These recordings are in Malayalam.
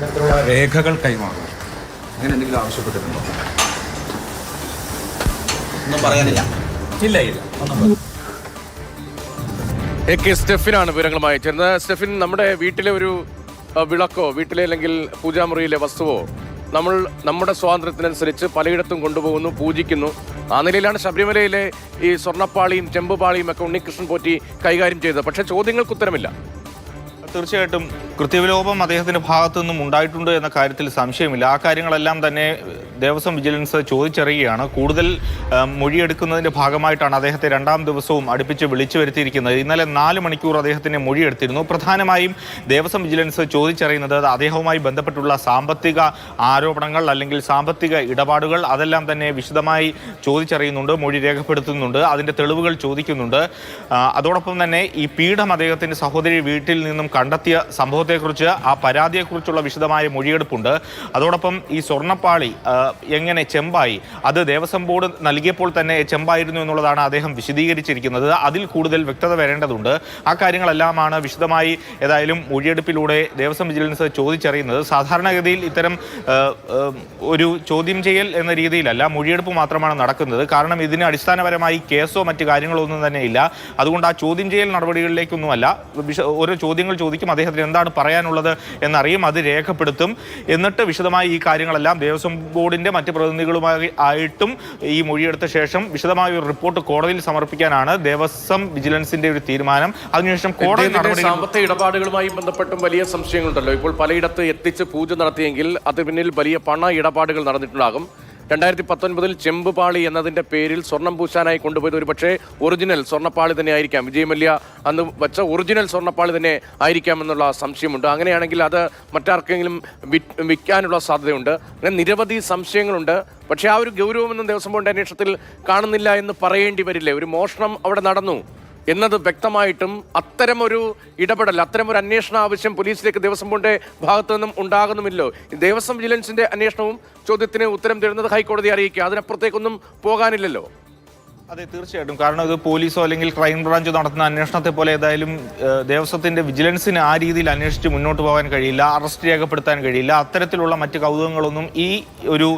തരത്തിലുള്ള രേഖകൾ കൈമാറും അങ്ങനെ എന്തെങ്കിലും ആവശ്യപ്പെട്ടിട്ടുണ്ടോ? ഒന്നും പറയാനില്ല. ഇല്ല ഇല്ല. ഒന്നും എ കെ സ്റ്റെഫിനാണ് വിവരങ്ങളുമായി ചേർന്നത് സ്റ്റെഫിൻ നമ്മുടെ വീട്ടിലെ ഒരു വിളക്കോ വീട്ടിലെ അല്ലെങ്കിൽ പൂജാമുറിയിലെ വസ്തുവോ നമ്മൾ നമ്മുടെ സ്വാതന്ത്ര്യത്തിനനുസരിച്ച് പലയിടത്തും കൊണ്ടുപോകുന്നു പൂജിക്കുന്നു. ആ നിലയിലാണ് ശബരിമലയിലെ ഈ സ്വർണപ്പാളിയും ചെമ്പുപാളിയും ഒക്കെ ഉണ്ണികൃഷ്ണൻ പോറ്റി കൈകാര്യം ചെയ്തത്. പക്ഷേ ചോദ്യങ്ങൾക്ക് ഉത്തരമില്ല. തീർച്ചയായിട്ടും കൃത്യവിലോപം അദ്ദേഹത്തിന്റെ ഭാഗത്തു നിന്നും ഉണ്ടായിട്ടുണ്ട് എന്ന കാര്യത്തിൽ സംശയമില്ല. ആ കാര്യങ്ങളെല്ലാം തന്നെ ദേവസ്വം വിജിലൻസ് ചോദിച്ചറിയുകയാണ്. കൂടുതൽ മൊഴിയെടുക്കുന്നതിന്റെ ഭാഗമായിട്ടാണ് അദ്ദേഹത്തെ രണ്ടാം ദിവസവും അടുപ്പിച്ച് വിളിച്ചു വരുത്തിയിരിക്കുന്നത്. ഇന്നലെ നാല് മണിക്കൂർ അദ്ദേഹത്തിന്റെ മൊഴിയെടുത്തിരുന്നു. പ്രധാനമായും ദേവസ്വം വിജിലൻസ് ചോദിച്ചറിയുന്നത് അദ്ദേഹവുമായി ബന്ധപ്പെട്ടുള്ള സാമ്പത്തിക ആരോപണങ്ങൾ അല്ലെങ്കിൽ സാമ്പത്തിക ഇടപാടുകൾ അതെല്ലാം തന്നെ വിശദമായി ചോദിച്ചറിയുന്നുണ്ട് മൊഴി രേഖപ്പെടുത്തുന്നുണ്ട് അതിന്റെ തെളിവുകൾ ചോദിക്കുന്നുണ്ട്. അതോടൊപ്പം തന്നെ ഈ പീഠം അദ്ദേഹത്തിന്റെ സഹോദരി വീട്ടിൽ നിന്നും കണ്ടെത്തിയ സംഭവത്തെക്കുറിച്ച് ആ പരാതിയെക്കുറിച്ചുള്ള വിശദമായ മൊഴിയെടുപ്പുണ്ട്. അതോടൊപ്പം ഈ സ്വർണപ്പാളി എങ്ങനെ ചെമ്പായി? അത് ദേവസ്വം ബോർഡ് നൽകിയപ്പോൾ തന്നെ ചെമ്പായിരുന്നു എന്നുള്ളതാണ് അദ്ദേഹം വിശദീകരിച്ചിരിക്കുന്നത്. അതിൽ കൂടുതൽ വ്യക്തത വരേണ്ടതുണ്ട്. ആ കാര്യങ്ങളെല്ലാമാണ് വിശദമായി ഏതായാലും മൊഴിയെടുപ്പിലൂടെ ദേവസ്വം വിജിലൻസ് ചോദിച്ചറിയുന്നത്. സാധാരണഗതിയിൽ ഇത്തരം ഒരു ചോദ്യം ചെയ്യൽ എന്ന രീതിയിലല്ല മൊഴിയെടുപ്പ് മാത്രമാണ് നടക്കുന്നത്. കാരണം ഇതിന് അടിസ്ഥാനപരമായി കേസോ മറ്റു കാര്യങ്ങളോ ഒന്നും തന്നെ ഇല്ല അതുകൊണ്ട് ആ ചോദ്യം ചെയ്യൽ നടപടികളിലേക്കൊന്നുമല്ല. ഓരോ ചോദ്യങ്ങൾ ചോദിക്കും അദ്ദേഹത്തിന് എന്താണ് പറയാനുള്ളത് എന്നറിയും അത് രേഖപ്പെടുത്തും. എന്നിട്ട് വിശദമായി ഈ കാര്യങ്ങളെല്ലാം ദേവസ്വം ബോർഡിന്റെ മറ്റ് പ്രതിനിധികളുമായി ആയിട്ടും ഈ മൊഴിയെടുത്ത ശേഷം വിശദമായ ഒരു റിപ്പോർട്ട് കോടതിയിൽ സമർപ്പിക്കാനാണ് ദേവസ്വം വിജിലൻസിന്റെ ഒരു തീരുമാനം. അതിനുശേഷം കോടതി സാമ്പത്തിക ഇടപാടുകളുമായി ബന്ധപ്പെട്ടും വലിയ സംശയങ്ങളുണ്ടല്ലോ. ഇപ്പോൾ പലയിടത്ത് എത്തിച്ച് പൂജ നടത്തിയെങ്കിൽ അത് പിന്നിൽ വലിയ പണ ഇടപാടുകൾ നടന്നിട്ടുണ്ടാകും. രണ്ടായിരത്തി പത്തൊൻപതിൽ ചെമ്പുപാളി എന്നതിന്റെ പേരിൽ സ്വർണം പൂശാനായി കൊണ്ടുപോയത് ഒരു പക്ഷേ ഒറിജിനൽ സ്വർണപ്പാളി തന്നെ ആയിരിക്കാം വിജയമല്യ അന്ന് വച്ച ഒറിജിനൽ സ്വർണപ്പാളി തന്നെ ആയിരിക്കാമെന്നുള്ള സംശയമുണ്ട്. അങ്ങനെയാണെങ്കിൽ അത് മറ്റാർക്കെങ്കിലും വിൽക്കാനുള്ള സാധ്യതയുണ്ട്. അങ്ങനെ നിരവധി സംശയങ്ങളുണ്ട്. പക്ഷേ ആ ഒരു ഗൗരവമൊന്നും ദേവസ്വം ബോർഡിന്റെ അന്വേഷണത്തിൽ കാണുന്നില്ല എന്ന് പറയേണ്ടി വരില്ലേ? ഒരു മോഷണം അവിടെ നടന്നു. എന്നത് വ്യക്തമായിട്ടും അത്തരമൊരു ഇടപെടൽ അത്തരമൊരു അന്വേഷണ ആവശ്യം പോലീസിലേക്ക് ദേവസ്വം ബോർഡിന്റെ ഭാഗത്തു നിന്നും ഉണ്ടാകുന്നുമില്ലോ? ദേവസ്വം വിജിലൻസിന്റെ അന്വേഷണവും ചോദ്യത്തിന് ഉത്തരം തരുന്നത് ഹൈക്കോടതി അറിയിക്കുക. അതിനപ്പുറത്തേക്കൊന്നും പോകാനില്ലല്ലോ? അതെ തീർച്ചയായിട്ടും. കാരണം ഇത് പോലീസോ അല്ലെങ്കിൽ ക്രൈംബ്രാഞ്ചോ നടത്തുന്ന അന്വേഷണത്തെ പോലെ ഏതായാലും ദേവസ്വത്തിന്റെ വിജിലൻസിന് ആ രീതിയിൽ അന്വേഷിച്ച് മുന്നോട്ട് പോകാൻ കഴിയില്ല അറസ്റ്റ് രേഖപ്പെടുത്താൻ കഴിയില്ല. അത്തരത്തിലുള്ള മറ്റ് കൗതുകങ്ങളൊന്നും ഈ ഒരു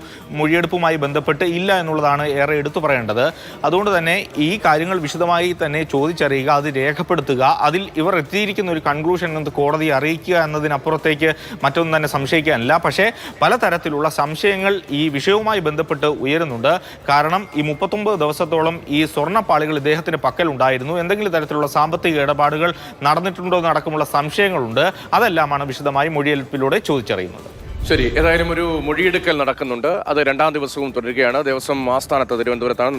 മൊഴിയെടുപ്പുമായി ബന്ധപ്പെട്ട് ഇല്ല എന്നുള്ളതാണ് ഏറെ എടുത്തു പറയേണ്ടത്. അതുകൊണ്ട് തന്നെ ഈ കാര്യങ്ങൾ വിശദമായി തന്നെ ചോദിച്ചറിയുക അത് രേഖപ്പെടുത്തുക അതിൽ ഇവർ എത്തിയിരിക്കുന്ന ഒരു കൺക്ലൂഷൻ എന്നത് കോടതിയെ അറിയിക്കുക എന്നതിനപ്പുറത്തേക്ക് മറ്റൊന്നും തന്നെ സംശയിക്കാനില്ല. പക്ഷേ പലതരത്തിലുള്ള സംശയങ്ങൾ ഈ വിഷയവുമായി ബന്ധപ്പെട്ട് ഉയരുന്നുണ്ട്. കാരണം ഈ മുപ്പത്തൊമ്പത് ദിവസത്തോളം ഈ സ്വർണപ്പാളികൾ ഇദ്ദേഹത്തിന് പക്കലുണ്ടായിരുന്നു എന്തെങ്കിലും തരത്തിലുള്ള സാമ്പത്തിക ഇടപാടുകൾ നടന്നിട്ടുണ്ടോ എന്നടക്കമുള്ള സംശയങ്ങളുണ്ട്. അതെല്ലാമാണ് വിശദമായി മൊഴിയെടുപ്പിലൂടെ ചോദിച്ചറിയുന്നത്. ശരി ഏതായാലും ഒരു മൊഴിയെടുക്കൽ നടക്കുന്നുണ്ട്. അത് രണ്ടാം ദിവസവും തുടരുകയാണ്. ദിവസം ആസ്ഥാനത്ത് തിരുവനന്തപുരത്താണ്.